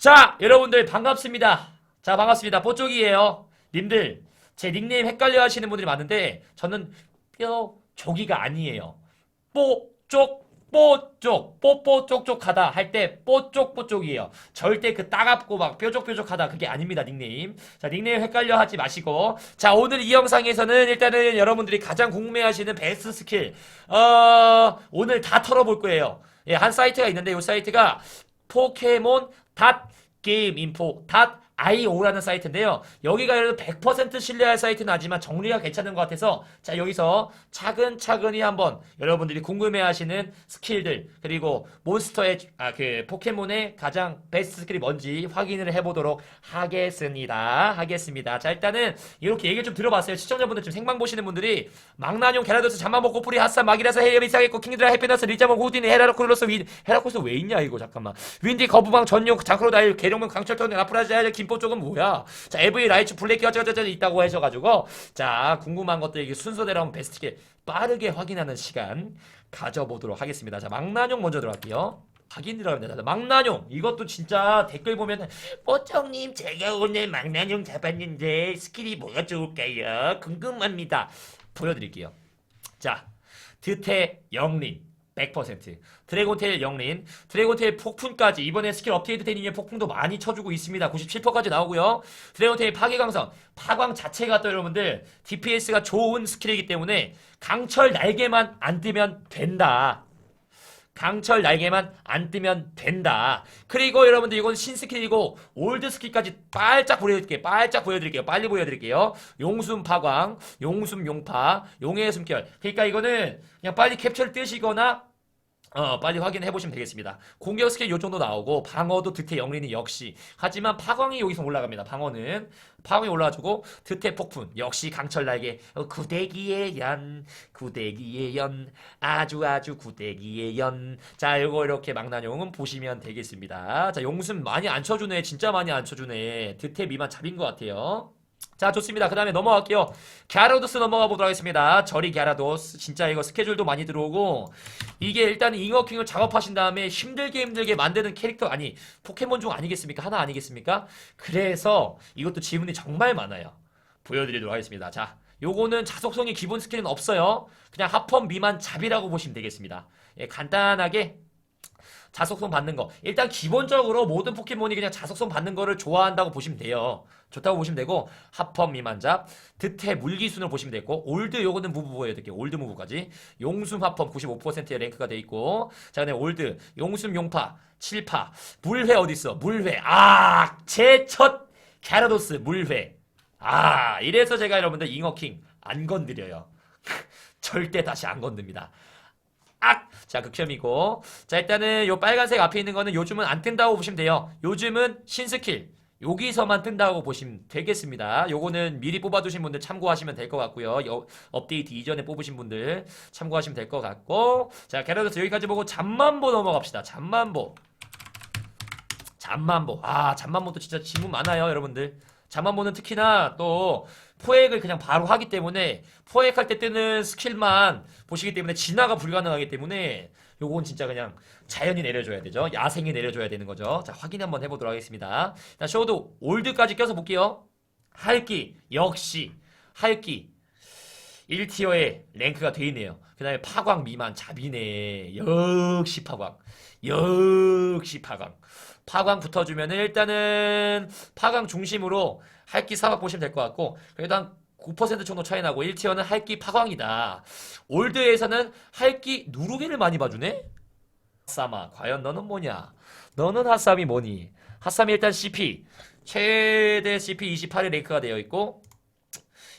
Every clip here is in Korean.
자, 여러분들 반갑습니다. 자, 반갑습니다. 뽀쪽이에요. 님들, 제 닉네임 헷갈려 하시는 분들이 많은데, 저는 뼈조기가 아니에요. 뽀쪽, 뽀쪽, 뽀뽀쪽쪽하다 할 때 뽀쪽뽀쪽이에요. 절대 그 따갑고 막 뾰족뾰족하다 그게 아닙니다, 닉네임. 자, 닉네임 헷갈려 하지 마시고. 자, 오늘 이 영상에서는 일단은 여러분들이 가장 궁금해하시는 베스트 스킬, 어, 오늘 다 털어볼 거예요. 예, 한 사이트가 있는데 이 사이트가 포켓몬 닷 게임 인포 닷 IO라는 사이트인데요. 여기가 여러분 100% 신뢰할 사이트는 아니지만 정리가 괜찮은 것 같아서 자 여기서 차근차근히 한번 여러분들이 궁금해하시는 스킬들 그리고 몬스터의 아 그 포켓몬의 가장 베스트 스킬이 뭔지 확인을 해보도록 하겠습니다. 하겠습니다. 자 일단은 이렇게 얘기를 좀 들어봤어요. 시청자분들 지금 생방 보시는 분들이 망나뇽 게라도스 잠만보 꼬프리 핫산 마기라서 헤이엄 이사겠고 킹드라 해피너스 리자몬 호딘 헤라크로스 윈 헤라크로스 왜 있냐 이거 잠깐만 윈디 거부방 전용 장크로 다일 계룡문 강철톤 아프라자일 김포 쪽은 뭐야? 자 에브이 라이츠 블랙 어쩌저쩌 있다고 하셔가지고. 자 궁금한 것들 이게 순서대로 한번 베스트게 빠르게 확인하는 시간 가져보도록 하겠습니다. 자 망나뇽 먼저 들어갈게요. 확인 들어갑니다. 망나뇽. 이것도 진짜 댓글 보면 뽀청님 제가 오늘 망나뇽 잡았는데 스킬이 뭐가 좋을까요? 궁금합니다. 보여드릴게요. 자 드태 영린 100% 드래곤테일 영린 드래곤테일 폭풍까지 이번에 스킬 업데이트 된 이후에 폭풍도 많이 쳐주고 있습니다. 97%까지 나오고요. 드래곤테일 파괴강성 파광 자체가 또 여러분들 DPS가 좋은 스킬이기 때문에 강철 날개만 안 뜨면 된다 강철 날개만 안 뜨면 된다. 그리고 여러분들 이건 신스킬이고 올드 스킬까지 빨짝 보여드릴게요. 빨짝 보여드릴게요. 빨리 보여드릴게요. 용숨 파광, 용숨 용파, 용의 숨결. 그러니까 이거는 그냥 빨리 캡처를 뜨시거나 어, 빨리 확인해 보시면 되겠습니다. 공격 스킬 요 정도 나오고 방어도 드태 영린이 역시. 하지만 파광이 여기서 올라갑니다. 방어는 파광이 올라가지고 드태 폭풍 역시 강철 날개 어, 구대기의 연 구대기의 연 아주 아주 구대기의 연. 자, 요거 이렇게 망나뇽은 보시면 되겠습니다. 자, 용숨 많이 안 쳐주네. 진짜 많이 안 쳐주네. 드태 미만 잡인 것 같아요. 자 좋습니다. 그 다음에 넘어갈게요. 갸라도스 넘어가 보도록 하겠습니다. 저리 갸라도스. 진짜 이거 스케줄도 많이 들어오고 이게 일단 잉어킹을 작업하신 다음에 힘들게 힘들게 만드는 캐릭터 아니 포켓몬 중 아니겠습니까? 하나 아니겠습니까? 그래서 이것도 지문이 정말 많아요. 보여드리도록 하겠습니다. 자 요거는 자속성이 기본 스킬은 없어요. 그냥 하펌 미만 잡이라고 보시면 되겠습니다. 예, 간단하게 자속성 받는 거. 일단 기본적으로 모든 포켓몬이 그냥 자속성 받는 거를 좋아한다고 보시면 돼요. 좋다고 보시면 되고 하펌 미만잡, 드태 물기순을 보시면 되고 올드 요거는 무브 보여드릴게요. 올드 무브까지. 용숨 하펌 95%의 랭크가 돼 있고 자 그다음에 올드 용숨 용파 7파 물회 어디 있어? 물회. 아, 제첫 갸라도스 물회. 아, 이래서 제가 여러분들 잉어킹 안 건드려요. 절대 다시 안 건듭니다. 악! 자, 극혐이고. 자, 일단은 요 빨간색 앞에 있는 거는 요즘은 안 뜬다고 보시면 돼요. 요즘은 신스킬. 여기서만 뜬다고 보시면 되겠습니다. 요거는 미리 뽑아두신 분들 참고하시면 될 것 같고요. 여- 업데이트 이전에 뽑으신 분들 참고하시면 될 것 같고. 자, 게라도스 여기까지 보고 잠만보 넘어갑시다. 잠만보. 잠만보. 아, 잠만보도 진짜 질문 많아요, 여러분들. 잠만보는 특히나 또 포획을 그냥 바로 하기 때문에 포획할 때 뜨는 스킬만 보시기 때문에 진화가 불가능하기 때문에 요건 진짜 그냥 자연이 내려줘야 되죠. 야생이 내려줘야 되는 거죠. 자, 확인 한번 해보도록 하겠습니다. 자, 쇼도 올드까지 껴서 볼게요. 할기, 역시, 할기. 1티어에 랭크가 돼 있네요. 그 다음에 파광 미만 잡이네. 역시 파광. 역시 파광. 파광 붙어주면은 일단은 파광 중심으로 할기 사박 보시면 될 것 같고 그래도 한 9% 정도 차이 나고 1티어는 할기 파광이다. 올드에서는 할기 누르기를 많이 봐주네? 핫사마 과연 너는 뭐냐? 너는 핫삼이 뭐니? 핫삼이 일단 CP 최대 CP 28의 랭크가 되어 있고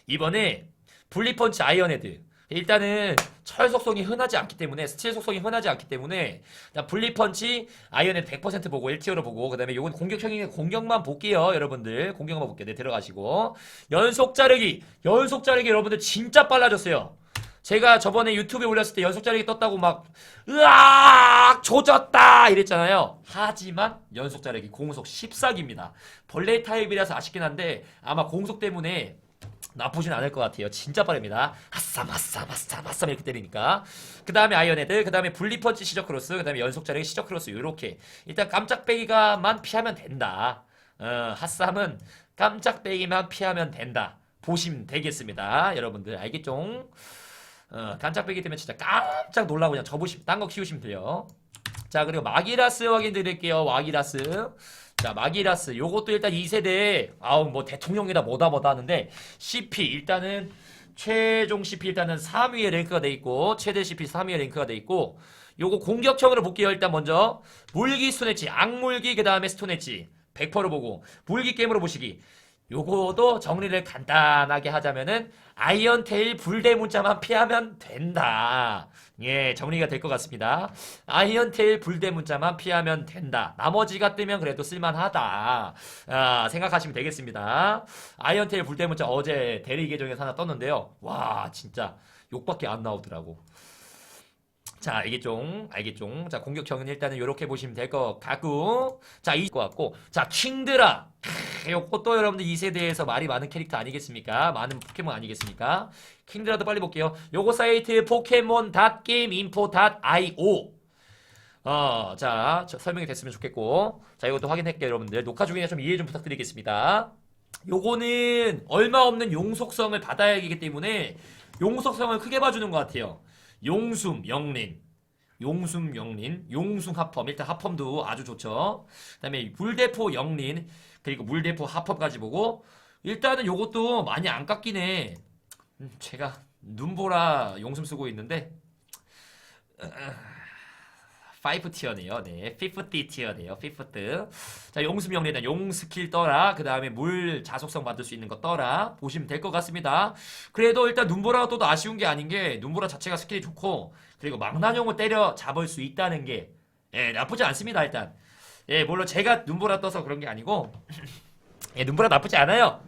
이번에 분리펀치 아이언헤드. 일단은 철 속성이 흔하지 않기 때문에 스틸 속성이 흔하지 않기 때문에 분리펀치 아이언헤드 100% 보고 1티어로 보고 그 다음에 요건 공격형이 공격만 볼게요 여러분들. 공격만 볼게요. 네 들어가시고. 연속 자르기. 연속 자르기 여러분들 진짜 빨라졌어요. 제가 저번에 유튜브에 올렸을 때 연속 자르기 떴다고 막 으악! 조졌다! 이랬잖아요. 하지만 연속 자르기 공속 14기입니다. 벌레 타입이라서 아쉽긴 한데 아마 공속 때문에 나쁘진 않을 것 같아요. 진짜 빠릅니다. 아싸, 아싸, 아싸, 아싸 이렇게 때리니까. 그 다음에 아이언헤드, 그 다음에 분리펀치 시저 크로스, 그 다음에 연속자력 시저 크로스 요렇게. 일단 깜짝배기가만 피하면 된다. 어, 핫삼은 깜짝배기만 피하면 된다. 보시면 되겠습니다. 여러분들 알겠죠? 어, 깜짝배기 때문에 진짜 깜짝 놀라고 그냥 접으시면 딴 거 키우시면 돼요. 자 그리고 마기라스 확인 드릴게요. 마기라스. 자 마기라스. 요것도 일단 2세대 아우 뭐 대통령이다 뭐다 뭐다 하는데 CP 일단은 최종 CP 일단은 3위에 랭크가 돼 있고 최대 CP 3위에 랭크가 돼 있고 요거 공격형으로 볼게요. 일단 먼저. 물기 스톤엣지 악물기 그 다음에 스톤엣지 100%로 보고. 물기 게임으로 보시기. 요거도 정리를 간단하게 하자면은 아이언테일 불대 문자만 피하면 된다. 예, 정리가 될 것 같습니다. 아이언테일 불대 문자만 피하면 된다. 나머지가 뜨면 그래도 쓸만하다. 아, 생각하시면 되겠습니다. 아이언테일 불대 문자 어제 대리 계정에서 하나 떴는데요. 와, 진짜 욕밖에 안 나오더라고. 자, 알겠죠? 알겠죠? 자, 공격형은 일단은 이렇게 보시면 될 것 같고, 자, 이것 같고, 자, 킹드라. 크, 요것도 여러분들 2세대에서 말이 많은 캐릭터 아니겠습니까? 많은 포켓몬 아니겠습니까? 킹드라도 빨리 볼게요. 요거 사이트 포켓몬.게임 인포.io. 어, 자, 저 설명이 됐으면 좋겠고, 자, 이것도 확인할게요, 여러분들. 녹화 중에 좀 이해 좀 부탁드리겠습니다. 요거는 얼마 없는 용속성을 받아야 하기 때문에 용속성을 크게 봐주는 것 같아요. 용숨, 영린. 용숨, 영린. 용숭, 합펌. 일단 합펌도 아주 좋죠. 그 다음에 물대포, 영린. 그리고 물대포, 합펌까지 보고. 일단은 요것도 많이 안 해. 음, 제가 눈보라 용숨 쓰고 있는데. 5 티어네요. 네. 50 티어네요. 50. 자, 용숨 영리는 용 스킬 떠라. 그 다음에 물 자속성 받을 수 있는 거 떠라. 보시면 될 것 같습니다. 그래도 일단 눈보라가 또 아쉬운 게 아닌 게 눈보라 자체가 스킬이 좋고 그리고 망나뇽을 때려 잡을 수 있다는 게 예, 나쁘지 않습니다. 일단. 예, 물론 제가 눈보라 떠서 그런 게 아니고 예, 눈보라 나쁘지 않아요.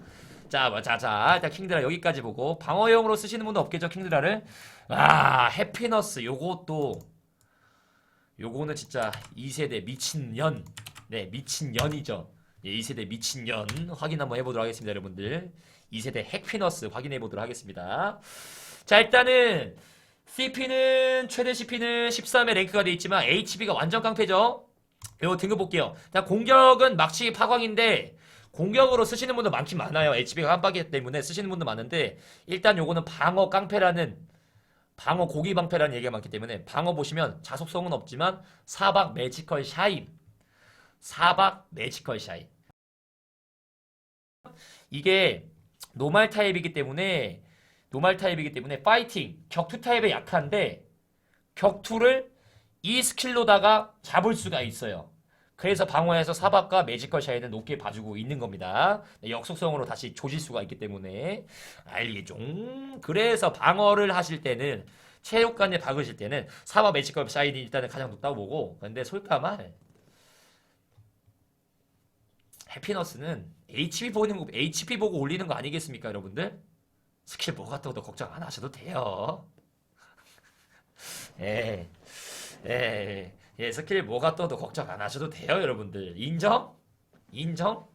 자, 뭐, 자, 자, 일단 킹드라 여기까지 보고 방어용으로 쓰시는 분도 없겠죠, 킹드라를. 아, 해피너스 요것도 요거는 진짜 2세대 미친년. 네, 미친년이죠. 예, 2세대 미친년 확인 한번 해보도록 하겠습니다, 여러분들. 2세대 핵피너스 확인해 보도록 하겠습니다. 자, 일단은 CP는 최대 CP는 13에 랭크가 돼 있지만 HB가 완전 깡패죠. 요 등급 볼게요. 자, 공격은 막치기 파광인데 공격으로 쓰시는 분도 많긴 많아요. HB가 깜빡이기 때문에 쓰시는 분도 많은데 일단 요거는 방어 깡패라는 방어 고기 방패라는 얘기가 많기 때문에 방어 보시면 자속성은 없지만 사박 매지컬 샤인 사박 매지컬 샤인 이게 노말 타입이기 때문에 노말 타입이기 때문에 파이팅 격투 타입에 약한데 격투를 이 스킬로다가 잡을 수가 있어요. 그래서 방어에서 사박과 매지컬 샤이는 높게 봐주고 있는 겁니다. 네, 역속성으로 다시 조질 수가 있기 때문에 알겠죠? 그래서 방어를 하실 때는 체육관에 박으실 때는 사박 매지컬 샤이이 일단은 가장 높다고 보고 근데 솔까말 해피너스는 HP 보는 거 HP 보고 올리는 거 아니겠습니까, 여러분들? 스킬 뭐가 떠도 걱정 안 하셔도 돼요. 예, 예, 예, 스킬 뭐가 떠도 걱정 안 하셔도 돼요, 여러분들. 인정? 인정?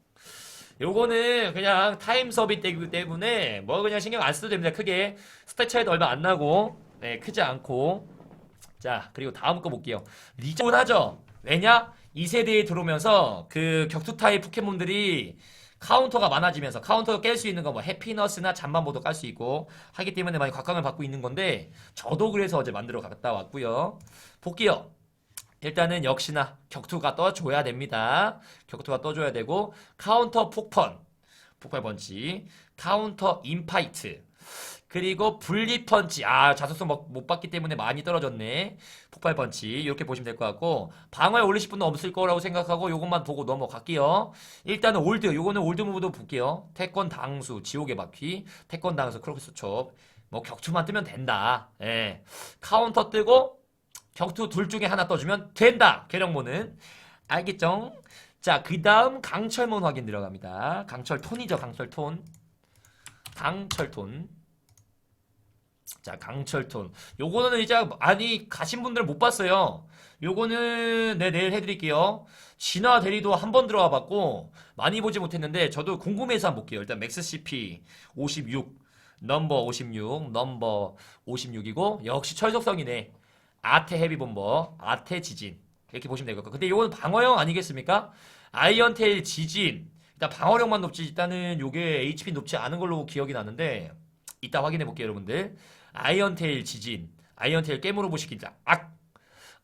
요거는 그냥 타임 서비 때문에 때문에 뭐 그냥 신경 안 써도 됩니다. 크게 스탯 차이도 얼마 안 나고 네, 크지 않고 자 그리고 다음 거 볼게요. 리존하죠. 왜냐? 2세대에 들어오면서 그 격투 타입 포켓몬들이 카운터가 많아지면서 카운터 깰수 있는 거 뭐 해피너스나 잠만보도 깔 수 있고 하기 때문에 많이 각광을 받고 있는 건데 저도 그래서 어제 만들어 갔다 왔고요. 볼게요. 일단은 역시나 격투가 떠줘야 됩니다. 격투가 떠줘야 되고 카운터 폭펀, 폭발 펀치, 카운터 인파이트, 그리고 분리 펀치. 아, 자속성 못, 못 받기 때문에 많이 떨어졌네. 폭발 펀치. 이렇게 보시면 될 것 같고 방어에 올리실 분은 없을 거라고 생각하고 요것만 보고 넘어갈게요. 일단은 올드. 요거는 올드 무브도 볼게요. 태권 당수, 지옥의 바퀴, 태권 당수, 크로스 첩. 뭐 격투만 뜨면 된다. 예. 카운터 뜨고 격투 둘 중에 하나 떠주면 된다. 계령모는 알겠죠? 자, 그 다음 강철몬 확인 들어갑니다. 강철 톤이죠, 강철 톤. 강철 톤. 자, 강철 톤. 요거는 이제 많이 가신 분들 못 봤어요. 요거는 네, 내일 해드릴게요. 진화 대리도 한 번 들어와 봤고, 많이 보지 못했는데, 저도 궁금해서 한번 볼게요. 일단 맥스 CP 56. 넘버 56, 넘버 56이고 역시 철속성이네. 아테 헤비 본버, 아테 지진. 이렇게 보시면 될 것 같고 근데 이건 방어형 아니겠습니까? 아이언테일 지진. 일단 방어력만 높지 일단은 요게 HP 높지 않은 걸로 기억이 나는데 이따 확인해 볼게요 여러분들. 아이언테일 지진. 아이언테일 깨물어 보시기자 악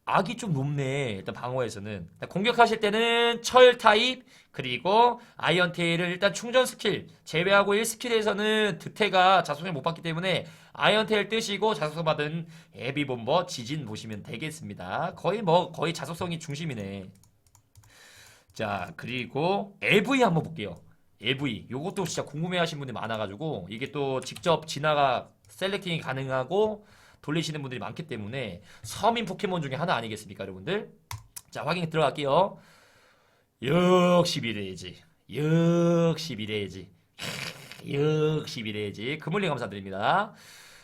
악이 좀 높네 일단 방어에서는. 공격하실 때는 철 타입 그리고 아이언 테일을 일단 충전 스킬 제외하고 1스킬에서는 드태가 자속을 못 받기 때문에 아이언 테일 뜨시고 자속성 받은 에비 본버 지진 보시면 되겠습니다. 거의 뭐 거의 자속성이 중심이네. 자 그리고 LV 한번 볼게요. LV 요것도 진짜 궁금해하시는 분들이 많아가지고 이게 또 직접 진화가 셀렉팅이 가능하고 돌리시는 분들이 많기 때문에 서민 포켓몬 중에 하나 아니겠습니까 여러분들? 자 확인 들어갈게요. 역시 미래의지. 역시 미래의지. 역시 미래의지. 금물리 감사드립니다.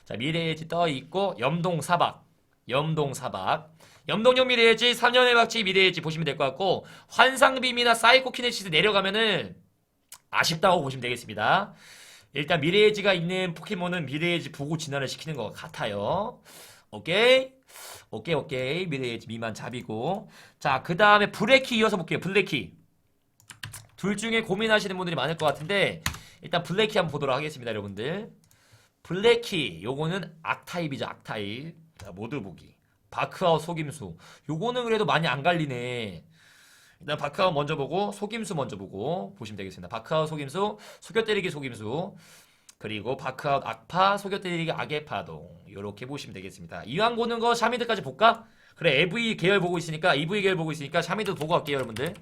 자 미래의지 떠 있고 염동 사박. 염동 사박. 염동력 미래의지 3년의 박치 미래의지 보시면 될 것 같고 환상빔이나 사이코키네시스 내려가면은 아쉽다고 보시면 되겠습니다 일단 미래의지가 있는 포켓몬은 미래의지 보고 진화를 시키는 것 같아요. 오케이? 오케이 오케이. 미래의지 미만 잡이고. 자 그 다음에 블랙키 이어서 볼게요. 블랙키. 둘 중에 고민하시는 분들이 많을 것 같은데 일단 블랙키 한번 보도록 하겠습니다 여러분들. 블랙키 요거는 악타입이죠 악타입. 자 모두 보기. 바크아웃 속임수. 요거는 그래도 많이 안 갈리네 일단 바크아웃 먼저 보고 속임수 먼저 보고 보시면 되겠습니다. 바크아웃 속임수 속여 때리기 속임수 그리고 바크아웃 악파 속여 때리기 악의 파동 요렇게 보시면 되겠습니다. 이왕 보는 거 샤미드까지 볼까? 그래 AV 계열 보고 있으니까 EV 계열 보고 있으니까 샤미드 보고 갈게요 여러분들.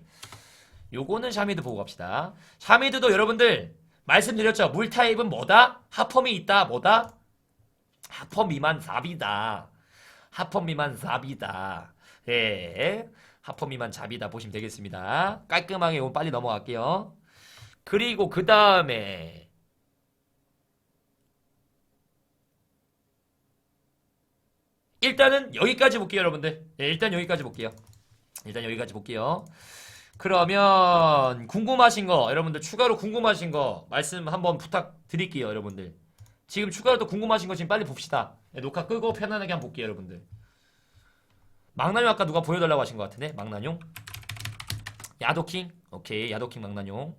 요거는 샤미드 보고 갑시다. 샤미드도 여러분들 말씀드렸죠. 물 타입은 뭐다? 하펌이 있다 뭐다? 하펌 미만 4비다. 하펌 미만 4비다. 예 하펌 미만 잡이다 보시면 되겠습니다. 깔끔하게 빨리 넘어갈게요. 그리고 그 다음에 일단은 여기까지 볼게요 여러분들. 예, 일단 여기까지 볼게요. 일단 여기까지 볼게요. 그러면 궁금하신 거 여러분들 추가로 궁금하신 거 말씀 한번 부탁드릴게요 여러분들. 지금 추가로 또 궁금하신 거 지금 빨리 봅시다. 예, 녹화 끄고 편안하게 한번 볼게요 여러분들 망나뇽 아까 누가 보여달라고 하신 것 같은데? 망나뇽? 야도킹? 오케이 야도킹 망나뇽.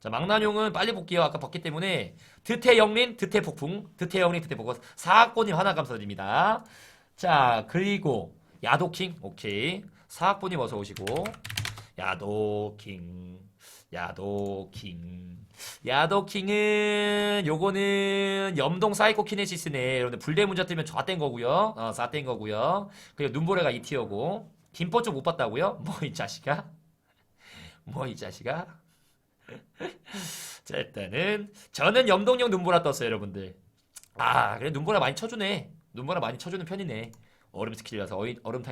자 망나뇽은 빨리 볼게요. 아까 봤기 때문에. 드태 영린 드태 폭풍. 드태 영린 드태 폭풍. 사학보님 하나 감사드립니다. 자 그리고 야도킹. 오케이. 사학보님 어서 오시고. 야도킹. 야도킹 야도킹은 요거는 염동 사이코 키네시스네. 여러분들 불대 문자 뜨면 좌땡 거고요. 어 사땡 거고요. 그리고 눈보라가 2티어고. 김포 쪽못 봤다고요? 뭐 이 자식아? 뭐 이 자식아? 자 일단은 저는 염동형 눈보라 떴어요 여러분들. 아 그래 눈보라 많이 쳐주네. 눈보라 많이 쳐주는 편이네. 얼음 스킬이라서 어이- 얼음 타입